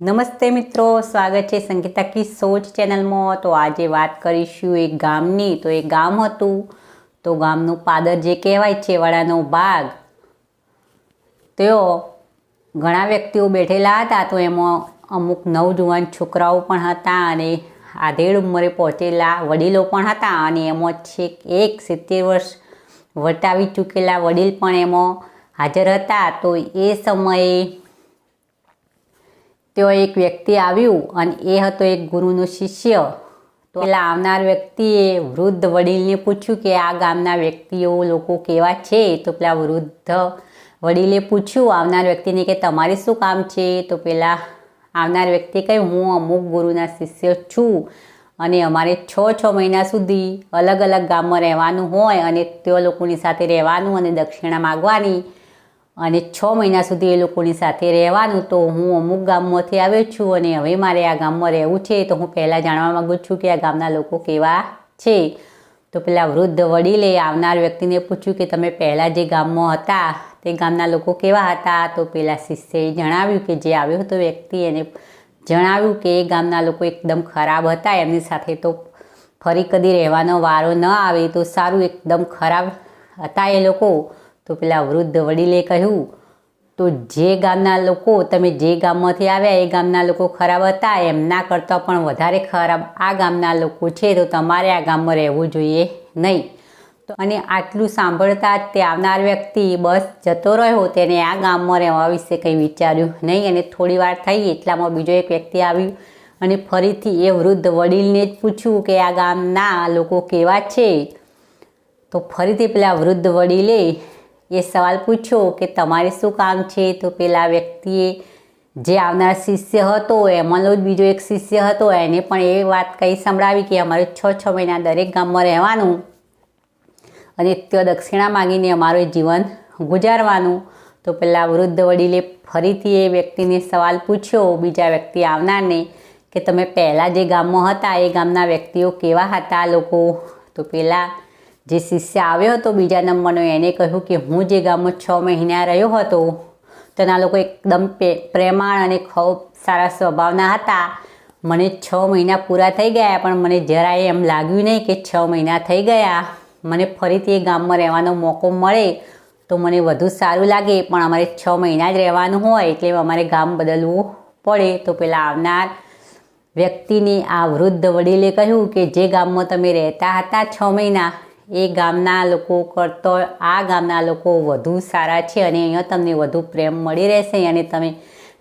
નમસ્તે મિત્રો, સ્વાગત છે સંગીતા કી સોચ ચેનલમાં. તો આજે વાત કરીશું એક ગામની. તો એ ગામ હતું. તો ગામનું પાદર જે કહેવાય છે, વાડાનો ભાગ, તેઓ ઘણા વ્યક્તિઓ બેઠેલા હતા. તો એમાં અમુક નવજુવાન છોકરાઓ પણ હતા અને આધેડ ઉંમરે પહોંચેલા વડીલો પણ હતા. અને એમાં છેક એક સિત્તેર વર્ષ વટાવી ચૂકેલા વડીલ પણ એમાં હાજર હતા. તો એ સમયે તેઓ એક વ્યક્તિ આવ્યું અને એ હતો એક ગુરુનો શિષ્ય. તો પેલા આવનાર વ્યક્તિએ વૃદ્ધ વડીલને પૂછ્યું કે આ ગામના વ્યક્તિઓ લોકો કેવા છે? તો પેલા વૃદ્ધ વડીલે પૂછ્યું આવનાર વ્યક્તિને કે તમારે શું કામ છે? તો પેલા આવનાર વ્યક્તિ કહ્યું, હું અમુક ગુરુના શિષ્ય છું અને અમારે છ છ મહિના સુધી અલગ અલગ ગામમાં રહેવાનું હોય અને તે લોકોની સાથે રહેવાનું અને દક્ષિણા માગવાની. અને છ મહિના સુધી એ લોકોની સાથે રહેવાનું તો હું અમુક ગામમાંથી આવ્યો છું અને હવે મારે આ ગામમાં રહેવું છે તો હું પહેલાં જાણવા માગું છું કે આ ગામના લોકો કેવા છે. તો પેલા વૃદ્ધ વડીલે આવનાર વ્યક્તિને પૂછ્યું કે તમે પહેલાં જે ગામમાં હતા તે ગામના લોકો કેવા હતા? તો પેલા શિષ્યએ જણાવ્યું કે જે આવ્યો હતો વ્યક્તિ એને જણાવ્યું કે એ ગામના લોકો એકદમ ખરાબ હતા, એમની સાથે તો ફરી કદી રહેવાનો વારો ન આવે તો સારું, એકદમ ખરાબ હતા એ લોકો. તો પેલા વૃદ્ધ વડીલે કહ્યું, તો જે ગામના લોકો તમે જે ગામમાંથી આવ્યા, એ ગામના લોકો ખરાબ હતા એમના કરતાં પણ વધારે ખરાબ આ ગામના લોકો છે, તો તમારે આ ગામમાં રહેવું જોઈએ નહીં. તો અને આટલું સાંભળતા જ તે આવનાર વ્યક્તિ બસ જતો રહ્યો, તેને આ ગામમાં રહેવા વિશે કંઈ વિચાર્યું નહીં અને થોડી વાર થઈ એટલામાં બીજો એક વ્યક્તિ આવ્યું અને ફરીથી એ વૃદ્ધ વડીલને જ પૂછ્યું કે આ ગામના લોકો કેવા છે? તો ફરીથી પેલા વૃદ્ધ વડીલે એ સવાલ પૂછ્યો કે તમારે શું કામ છે? તો પેલા વ્યક્તિએ જે આવનાર શિષ્ય હતો, એમાંનો જ બીજો એક શિષ્ય હતો, એને પણ એ વાત કહી સંભળાવી કે અમારે છ છ મહિના દરેક ગામમાં રહેવાનું અને ત્યાં દક્ષિણા માગીને અમારું જીવન ગુજારવાનું. તો પેલા વૃદ્ધ વડીલે ફરીથી એ વ્યક્તિને સવાલ પૂછ્યો, બીજા વ્યક્તિ આવનારને કે તમે પહેલાં જે ગામમાં હતા, એ ગામના વ્યક્તિઓ કેવા હતા લોકો? તો પેલા જે શિષ્ય આવ્યો હતો બીજા નંબરનો એને કહ્યું કે હું જે ગામમાં છ મહિના રહ્યો હતો, તેના લોકો એકદમ પ્રેમાળ અને ખૂબ સારા સ્વભાવના હતા. મને છ મહિના પૂરા થઈ ગયા, પણ મને જરાય એમ લાગ્યું નહીં કે છ મહિના થઈ ગયા. મને ફરીથી એ ગામમાં રહેવાનો મોકો મળે તો મને વધુ સારું લાગે, પણ અમારે છ મહિના જ રહેવાનું હોય એટલે અમારે ગામ બદલવું પડે. તો પેલા આવનાર વ્યક્તિને આ વૃદ્ધ વડીલે કહ્યું કે જે ગામમાં તમે રહેતા હતા છ મહિના એ ગામના લોકો કરતો, આ ગામના લોકો વધુ સારા છે અને અહીંયા તમને વધુ પ્રેમ મળી રહેશે અને તમે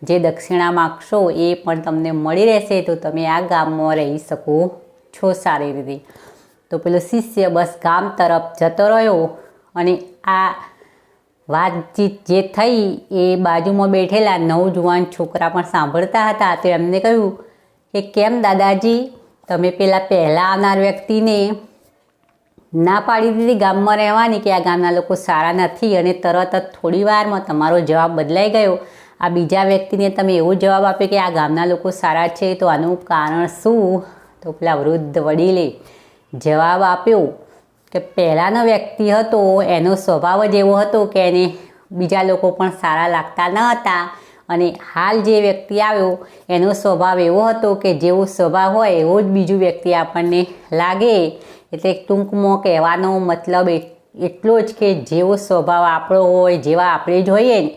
જે દક્ષિણા માગશો એ પણ તમને મળી રહેશે, તો તમે આ ગામમાં રહી શકો છો સારી રીતે. તો પેલો શિષ્ય બસ ગામ તરફ જતો રહ્યો અને આ વાતચીત જે થઈ એ બાજુમાં બેઠેલા નવજુવાન છોકરા પણ સાંભળતા હતા. તો એમને કહ્યું કે, કેમ દાદાજી? તમે પેલા પહેલાં આવનાર વ્યક્તિને ના પાડી દીધી ગામમાં રહેવાની કે આ ગામના લોકો સારા નથી અને તરત જ થોડી વારમાં તમારો જવાબ બદલાઈ ગયો. આ બીજા વ્યક્તિને તમે એવો જવાબ આપ્યો કે આ ગામના લોકો સારા છે તો આનું કારણ શું? તો પેલા વૃદ્ધ વડીલે જવાબ આપ્યો કે પહેલાંનો વ્યક્તિ હતો, એનો સ્વભાવ જ એવો હતો કે એને બીજા લોકો પણ સારા લાગતા ન હતા. અને હાલ જે વ્યક્તિ આવ્યો, એનો સ્વભાવ એવો હતો કે જેવો સ્વભાવ હોય એવો જ બીજું વ્યક્તિ આપણને લાગે. એટલે ટૂંકમાં કહેવાનો મતલબ એટલો જ કે જેવો સ્વભાવ આપણો હોય, જેવા આપણે જોઈએ ને,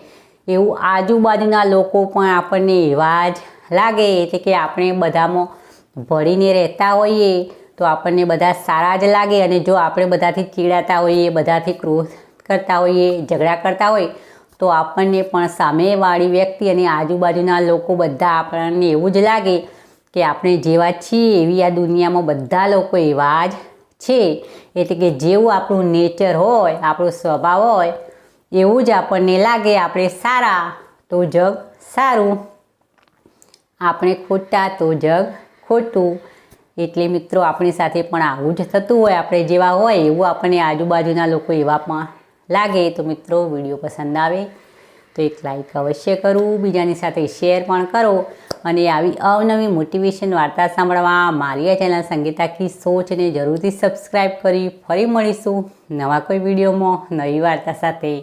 એવું આજુબાજુના લોકો પણ આપણને એવા જ લાગે. એટલે કે આપણે બધામાં ભળીને રહેતા હોઈએ તો આપણને બધા સારા જ લાગે. અને જો આપણે બધાથી ચીડાતા હોઈએ, બધાથી ક્રોધ કરતા હોઈએ, ઝઘડા કરતા હોઈએ તો આપણને પણ સામેવાળી વ્યક્તિ અને આજુબાજુના લોકો બધા આપણને એવું જ લાગે કે આપણે જેવા છીએ એવી આ દુનિયામાં બધા લોકો એવા જ છે. એટલે કે જેવું આપણું નેચર હોય, આપણો સ્વભાવ હોય, એવું જ આપણને લાગે આપણે સારા તો જગ સારું. આપણે ખોટા તો જગ ખોટું. એટલે મિત્રો, આપણી સાથે પણ આવું જ થતું હોય, આપણે જેવા હોય એવું આપણને આજુબાજુના લોકો એવા પણ લાગે. તો મિત્રો, વીડિયો પસંદ આવે. તો એક લાઈક અવશ્ય કરવું બીજાની સાથે શેર પણ કરો અને આવી અવનવી મોટિવેશન વાર્તા સાંભળવા મારી આ ચેનલ સંગીતા કી સોચને જરૂરથી સબસ્ક્રાઈબ કરી ફરી મળીશું નવા કોઈ વિડીયોમાં નવી વાર્તા સાથે.